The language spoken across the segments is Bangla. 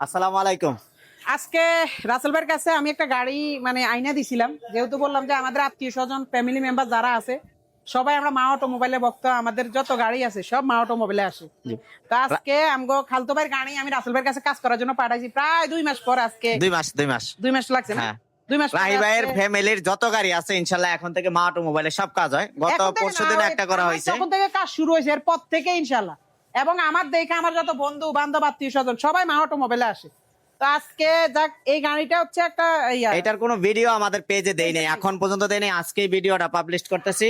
আসসালামু আলাইকুম। আজকে রাসেল ভাইয়ের কাছে আমি একটা গাড়ি মানে আইনা দিছিলাম। যেহেতু বললাম যে আমাদের আত্মীয় স্বজন ফ্যামিলি মেম্বার যারা আছে সবাই আমরা মা ভক্ত আমাদের যত গাড়ি আছে সব মা অটোমোবাইলে আসে। তো আজকে আমগো খালতো ভাইয়ের গাড়ি আমি রাসেল ভাইয়ের কাছে কাজ করার জন্য পাঠাইছি। প্রায় দুই মাস পর আজকে দুই মাস দুই মাস। দুই মাস লাগছে না? হ্যাঁ। দুই মাস রাহি ভাইয়ের ফ্যামিলির যত গাড়ি আছে এখন থেকে মা অটোমোবাইলে সব কাজ হয়। গত একটা করা হয়েছে। থেকে কাজ শুরু হয়েছে এরপর থেকে ইনশাল্লাহ। এবং আমার দেখে আমার যত বন্ধু বান্ধব আত্মীয় স্বজন সবাই মা অটোমোবাইলে আসে। তো আজকে যাক এই গাড়িটা হচ্ছে একটা এটার কোনো ভিডিও আমাদের পেজে দেই নাই এখন পর্যন্ত দেই নাই আজকে ভিডিওটা পাবলিশ করতেছি।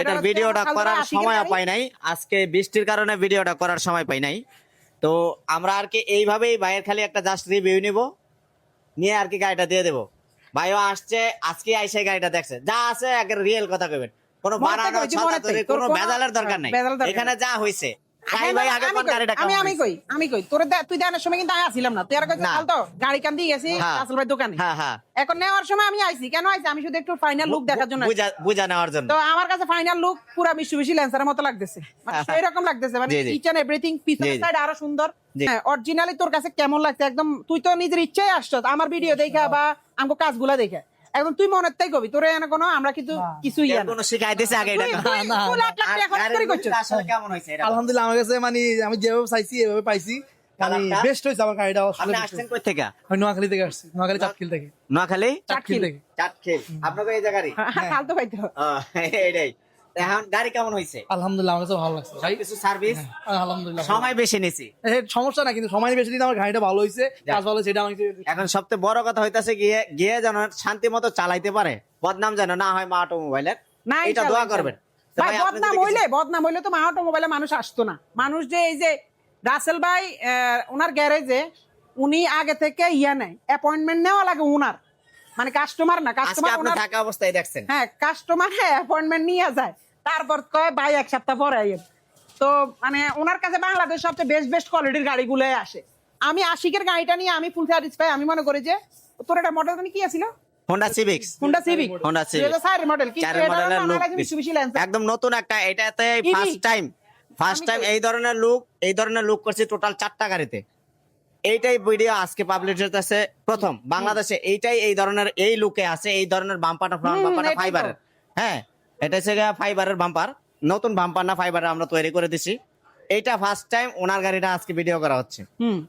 এটার ভিডিওটা করার সময় পাই নাই আজকে বৃষ্টির কারণে ভিডিওটা করার সময় পাই নাই। তো আমরা আর কি এইভাবেই ভাইয়ের খালি একটা জাস্ট রিভিউ নিব নিয়ে আর কি গাড়িটা দিয়ে দেবো। ভাইও আসছে আজকে আইসে গাড়িটা দেখছে। যা আছে একের রিয়েল কথা কইবেন। কোনো বানানো থেকে, তোর কোনো ভেজালের দরকার নাই। এখানে যা হইছে। আগে আমি কোন কই, গাড়িটা আমি কেমন কই? আমি কই? তোর তুই দেওয়ার সময় কিন্তু আমি আসিলাম না। তুই আর কইছিস তো গাড়ি কান দিয়ে গেছি হ্যাঁ। আসল ভাই দোকানে। হ্যাঁ হ্যাঁ। এখন নেওয়ার সময় আমি আইছি। কেন আইছি? আমি শুধু একটু ফাইনাল লুক দেখার জন্য বুঝা- বুঝা নেওয়ার জন্য। তো আমার কাছে ফাইনাল লুক পুরো ল্যান্সারের মতো লাগতেছে। মানে সেই রকম লাগতেছে। মানে। এভরিথিং পিছনের। সাইড আরও সুন্দর। হ্যাঁ অরিজিনালি তোর কাছে কেমন লাগছে? একদম তুই তো নিজের ইচ্ছাই আসছস আমার ভিডিও দেখা বা আমগো কাজগুলা দেখে। একদম তুই মনে তাই কবি তোরে এনে কোনো আমরা কিন্তু কিছুই ইয়া কোনো শিখাইতেছে আগে এটা। না, লাখ লাখ টাকা খরচ করে করছিস। আসলে কেমন হয়েছে এটা? আলহামদুলিল্লাহ আমার কাছে মানে আমি যেভাবে চাইছি এভাবে পাইছি। মানে বেস্ট হইছে আমার গাড়িটা আপনি আসছেন কই থেকে? আমি নোয়াখালী থেকে আসছি নোয়াখালী চাটখিল থেকে। নোয়াখালী? চাটখিল থেকে। চাটখিল আপনাকে এই জায়গারই? হ্যাঁ, কাল তো। পাইতো এইটাই। এখন গাড়ি কেমন হয়েছে আলহামদুলিল্লাহ আমার কাছে ভালো লাগছে। ভাই কিছু সার্ভিস আলহামদুলিল্লাহ। সময় বেশি নিছি। সমস্যা না কিন্তু সময় বেশি আমার গাড়িটা ভালো হয়েছে কাজ ভালো এটা এখন সবচেয়ে বড় কথা হইতাছে গিয়ে গিয়ে যেন শান্তি মতো চালাইতে পারে। বদনাম যেন না হয় মা অটোমোবাইলের। না এটা দোয়া করবেন। বদনাম হইলে বদনাম হইলে তো মা অটোমোবাইলে মানুষ আসতো না। মানুষ যে এই যে রাসেল ভাই ওনার গ্যারেজে উনি আগে থেকে ইয়া নেয় অ্যাপয়েন্টমেন্ট নেওয়া লাগে উনার। মানে কাস্টমার না কাস্টমার থাকা অবস্থায় দেখছেন। হ্যাঁ কাস্টমার হ্যাঁ অ্যাপয়েন্টমেন্ট নিয়ে যায়। তারপর কয় ভাই এক সপ্তাহ পরে আইয়েন। তো মানে ওনার কাছে বাংলাদেশ সবচেয়ে বেস্ট বেস্ট কোয়ালিটির গাড়িগুলো আসে। আমি আশিকের গাড়িটা নিয়ে আমি ফুল স্যাটিসফাই আমি মনে করি যে তোর এটা মডেল কি আছিল? Honda Civics Honda Civic Honda Civic। Model কিন্তু চারের এটা মডেলের লুক একদম নতুন একটা এটাতে ফার্স্ট টাইম ফার্স্ট টাইম এই ধরনের লুক এই ধরনের লুক করছে টোটাল চারটা গাড়িতে। এইটাই ভিডিও আজকে পাবলিশ হতেছে প্রথম। বাংলাদেশে এইটাই এই ধরনের এই লুকে আছে এই ধরনের বাম্পারটা ফ্রন্ট হুম, বাম্পারটা ফাইবারের হ্যাঁ। এটা হচ্ছে ফাইবারের বাম্পার নতুন বাম্পার না ফাইবারের আমরা তৈরি করে দিছি। এইটা ফার্স্ট টাইম ওনার গাড়িটা আজকে ভিডিও করা হচ্ছে।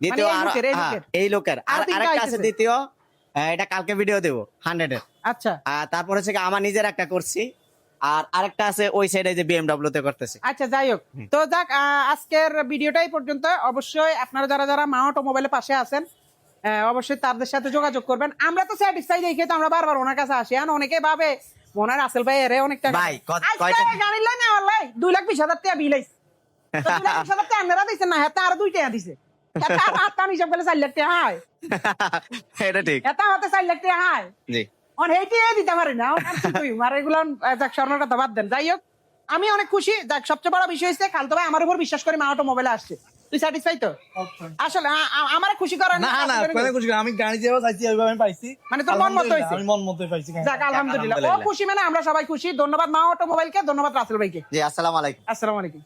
দ্বিতীয় মানে এই আর লোকের, এই হ্যাঁ, লোকের। আর আর আরেকটা আছে দ্বিতীয়। এটা কালকে ভিডিও দেবো হান্ড্রেডের আচ্ছা। আর তারপর হচ্ছে আমার নিজের একটা করছি। আর আরেকটা আছে ওই সাইডে যে বিএমডব্লিউ তে করতেছি। আচ্ছা যাই হোক। তো যাক আজকের ভিডিওটাই পর্যন্ত। অবশ্যই আপনারা যারা যারা মা অটোমোবাইলের পাশে আছেন অবশ্যই তাদের সাথে যোগাযোগ করবেন। আমরা তো স্যাটিসফাই দেখে তো আমরা বারবার ওনার কাছে আসি। আর অনেকে ভাবে ওনার আসল ভাই এরে অনেক টাকা। ভাই, কয়টা- গাড়ির লাইন আমার লাই দুই লাখ বিশ হাজার টাকা বিল আইছে। তো লাখ বিশ হাজার টাকা না হেতা আরও দুই টাকা দিছে। হেতা আর হাত টান হিসাব করলে চার লাখ টাকা হয়। এটা ঠিক। হেতা হাতে চার লাখ টাকা হয়। জি। অন হেইটি দিতে পারি না আর কি করি? আর এগুলো যাক স্বর্ণের কথা বাদ দেন। যাই হোক আমি অনেক খুশি। যাক সবচেয়ে বড় বিষয় হচ্ছে খালতো ভাই আমার উপর বিশ্বাস করে মা অটোমোবাইলে আসছে। তুই স্যাটিসফাই তো? আসলে আমার খুশি করার না না কোনো খুশি না। আমি গাড়ি যেভাবে চাইছি ওইভাবে আমি পাইছি। মানে তোর মন মতো হইছে আমি মন মতো পাইছি যাক আলহামদুলিল্লাহ। ও খুশি মানে আমরা সবাই খুশি। ধন্যবাদ মা অটোমোবাইলকে ধন্যবাদ রাসেল ভাইকে। জি আসসালামু আলাইকুম। আসসালামু আলাইকুম।